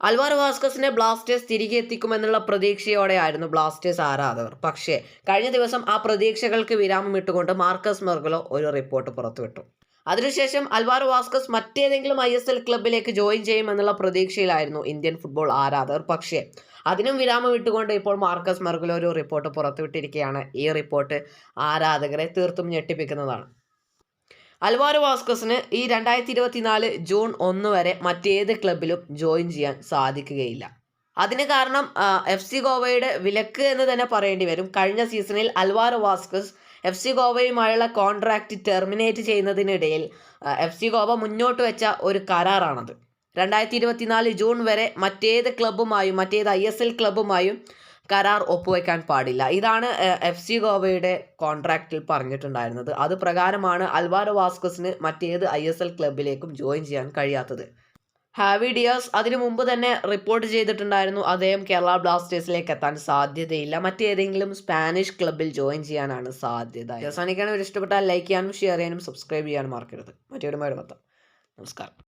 Alwar വാസ്കസിനെ Blasters തിരികെ എത്തിക്കുമെന്നുള്ള പ്രതീക്ഷയോടെയായിരുന്നു Blasters ആരാധകർ. പക്ഷേ കഴിഞ്ഞ ദിവസം ആ പ്രതീക്ഷകൾക്ക് വിരാമം ഇട്ടുകൊണ്ട് മാർക്കസ് മെർഗലോ ഒരു റിപ്പോർട്ട് പുറത്തുവിട്ടു. അതിനുശേഷം അൽവാർ വാസ്കസ് മറ്റേതെങ്കിലും ഐ എസ് എൽ ക്ലബിലേക്ക് ജോയിൻ ചെയ്യുമെന്നുള്ള പ്രതീക്ഷയിലായിരുന്നു ഇന്ത്യൻ ഫുട്ബോൾ ആരാധകർ. പക്ഷേ അതിനും വിരാമം ഇട്ടുകൊണ്ട് ഇപ്പോൾ മാർക്കസ് മെർഗലോ ഒരു റിപ്പോർട്ട് പുറത്തുവിട്ടിരിക്കുകയാണ്. ഈ റിപ്പോർട്ട് ആരാധകരെ തീർത്തും ഞെട്ടിപ്പിക്കുന്നതാണ്. അൽവാരോ വാസ്കസിന് ഈ രണ്ടായിരത്തി ഇരുപത്തിനാല് ജൂൺ ഒന്ന് വരെ മറ്റേത് ക്ലബിലും ജോയിൻ ചെയ്യാൻ സാധിക്കുകയില്ല. അതിന് കാരണം എഫ് സി ഗോവയുടെ വിലക്ക് എന്ന് തന്നെ പറയേണ്ടി വരും. കഴിഞ്ഞ സീസണിൽ അൽവാരോ വാസ്കസ് എഫ് സി ഗോവയുമായുള്ള കോൺട്രാക്റ്റ് ടെർമിനേറ്റ് ചെയ്യുന്നതിനിടയിൽ എഫ് സി ഗോവ മുന്നോട്ട് വെച്ച ഒരു കരാറാണത്. രണ്ടായിരത്തി ഇരുപത്തിനാല് ജൂൺ വരെ മറ്റേത് ക്ലബ്ബുമായും മറ്റേത് ഐ എസ് എൽ ക്ലബ്ബുമായും കരാർ ഒപ്പുവെക്കാൻ പാടില്ല. ഇതാണ് എഫ് സി ഗോവയുടെ കോൺട്രാക്റ്റിൽ പറഞ്ഞിട്ടുണ്ടായിരുന്നത്. അത് പ്രകാരമാണ് അൽവാരോ വാസ്കസിന് മറ്റേത് ഐ എസ് എൽ ക്ലബിലേക്കും ജോയിൻ ചെയ്യാൻ കഴിയാത്തത്. ഹാവി ഡിയേഴ്സ് അതിനു മുമ്പ് തന്നെ റിപ്പോർട്ട് ചെയ്തിട്ടുണ്ടായിരുന്നു അദ്ദേഹം കേരള ബ്ലാസ്റ്റേഴ്സിലേക്ക് എത്താൻ സാധ്യതയില്ല. മറ്റേതെങ്കിലും സ്പാനിഷ് ക്ലബിൽ ജോയിൻ ചെയ്യാനാണ് സാധ്യത. അവസാനിക്കാനും ഇഷ്ടപ്പെട്ടാൽ ലൈക്ക് ചെയ്യാനും ഷെയർ ചെയ്യാനും സബ്സ്ക്രൈബ് ചെയ്യാനും മറക്കരുത്. മറ്റൊരു മേടം നമസ്കാരം.